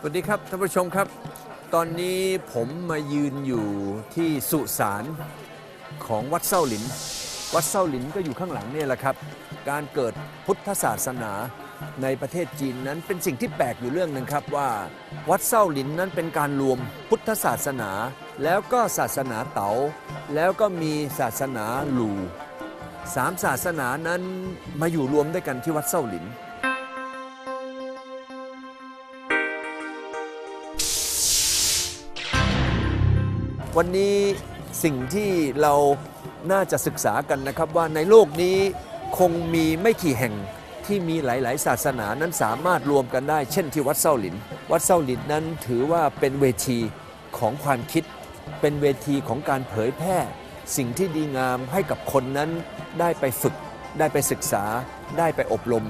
สวัสดีครับท่านผู้ชมครับ ตอนนี้ผมมายืนอยู่ที่สุสานของวัดเส้าหลิน วัดเส้าหลินก็อยู่ข้างหลังเนี่ยแหละครับ การเกิดพุทธศาสนาในประเทศจีนนั้นเป็นสิ่งที่แปลกอยู่เรื่องหนึ่งครับว่า วัดเส้าหลินนั้นเป็นการรวมพุทธศาสนา แล้วก็ศาสนาเต๋าแล้วก็มีศาสนาหลู่สามศาสนานั้นมาอยู่รวมด้วยกันที่วัดเส้าหลิน วันนี้สิ่งที่เราน่าจะศึกษากันนะครับว่าในโลกนี้คงมีไม่กี่แห่งที่มีหลาย ๆ ศาสนานั้นสามารถรวมกันได้ เช่นที่วัดเส้าหลิน วัดเส้าหลินนั้นถือว่าเป็นเวทีของความคิด เป็นเวทีของการเผยแพร่ สิ่งที่ดีงามให้กับคนนั้นได้ไปฝึก ได้ไปศึกษา ได้ไปอบรม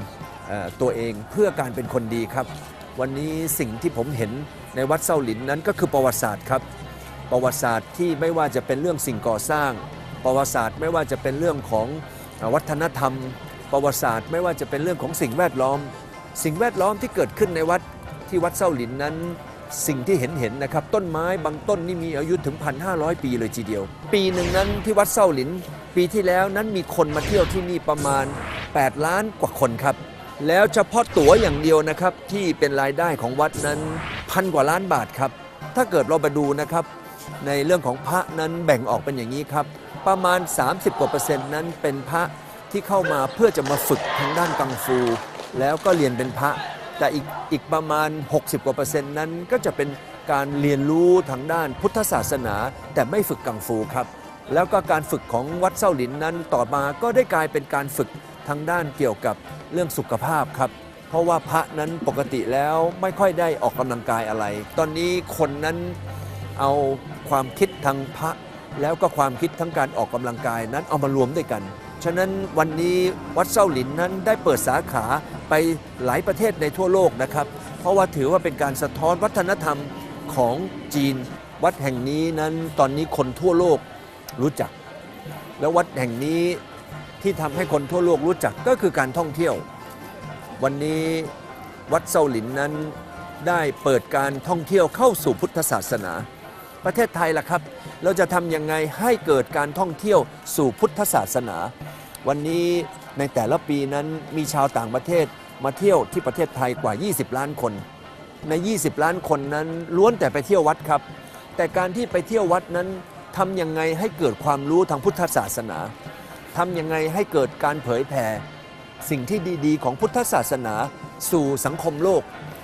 ตัวเองเพื่อการเป็นคนดีครับ วันนี้สิ่งที่ผมเห็นในวัดเส้าหลินนั้นก็คือประวัติศาสตร์ครับ ประวัติศาสตร์ที่ไม่ว่าจะเป็นเรื่องสิ่งก่อสร้าง ประวัติศาสตร์ไม่ว่าจะเป็นเรื่องของวัฒนธรรม ประวัติศาสตร์ ไม่ว่าจะเป็นเรื่องของสิ่งแวดล้อม สิ่งแวดล้อมที่เกิดขึ้นในวัดที่วัดเส้าหลินนั้น สิ่งที่เห็นเห็นนะครับต้นไม้บางต้นนี่มีอายุถึง 1,500 ปีเลยทีเดียว ปีหนึ่งนั้นที่วัดเส้าหลิน ปีที่แล้วนั้นมีคนมาเที่ยวที่นี่ประมาณ 8 ล้านกว่าคนครับแล้วเฉพาะตั๋วอย่างเดียวนะครับที่เป็นรายได้ของวัดนั้นพันกว่าล้านบาทครับ ถ้าเกิดเราไปดูนะครับ ในเรื่องของพระนั้นแบ่งออกเป็นอย่างนี้ครับ ประมาณ 30กว่าเปอร์เซ็นต์นั้นเป็นพระที่เข้ามาเพื่อจะมาฝึกทางด้านกังฟู แล้วก็เรียนเป็นพระ แต่อีกอีกประมาณ 60กว่าเปอร์เซ็นต์นั้นก็จะเป็นการเรียนรู้ทางด้านพุทธศาสนา แต่ไม่ฝึกกังฟูครับ แล้วก็การฝึกของวัดเส้าหลินนั้นต่อมาก็ได้กลายเป็นการฝึกทางด้านเกี่ยวกับเรื่องสุขภาพครับ เพราะว่าพระนั้นปกติแล้วไม่ค่อยได้ออกกำลังกายอะไร ตอนนี้คนนั้น เอาความคิดทางพระ แล้วก็ความคิดทั้งการออกกำลังกายนั้นเอามารวมด้วยกัน ฉะนั้นวันนี้วัดเส้าหลินนั้นได้เปิดสาขาไปหลายประเทศในทั่วโลกนะครับ เพราะว่าถือว่าเป็นการสะท้อนวัฒนธรรมของจีน วัดแห่งนี้นั้นตอนนี้คนทั่วโลกรู้จัก แล้ววัดแห่งนี้ที่ทำให้คนทั่วโลกรู้จักก็คือการท่องเที่ยว วันนี้วัดเซาหลินนั้นได้เปิดการท่องเที่ยวเข้าสู่พุทธศาสนา ประเทศไทยล่ะครับ เราจะทำยังไงให้เกิดการท่องเที่ยวสู่พุทธศาสนา วันนี้ในแต่ละปีนั้นมีชาวต่างประเทศมาเที่ยวที่ประเทศไทยกว่า 20 ล้านคน ใน 20 ล้านคนนั้นล้วนแต่ไปเที่ยววัดครับ แต่การที่ไปเที่ยววัดนั้นทำยังไงให้เกิดความรู้ทางพุทธศาสนาทำยังไงให้เกิดการเผยแผ่สิ่งที่ดีๆ ของพุทธศาสนาสู่สังคมโลก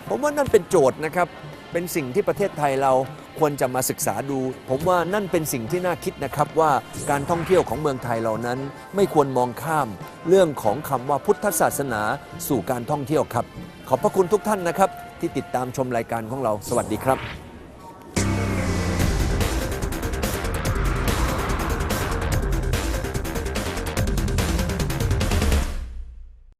ผมว่านั่นเป็นโจทย์นะครับ เป็นสิ่งที่ประเทศไทยเรา ควรจะมาศึกษาดู ผมว่านั่นเป็นสิ่งที่น่าคิดนะครับว่าการท่องเที่ยวของเมืองไทยเรานั้น ไม่ควรมองข้าม เรื่องของคำว่าพุทธศาสนาสู่การท่องเที่ยวครับ ขอบพระคุณทุกท่านนะครับ ที่ติดตามชมรายการของเราสวัสดีครับ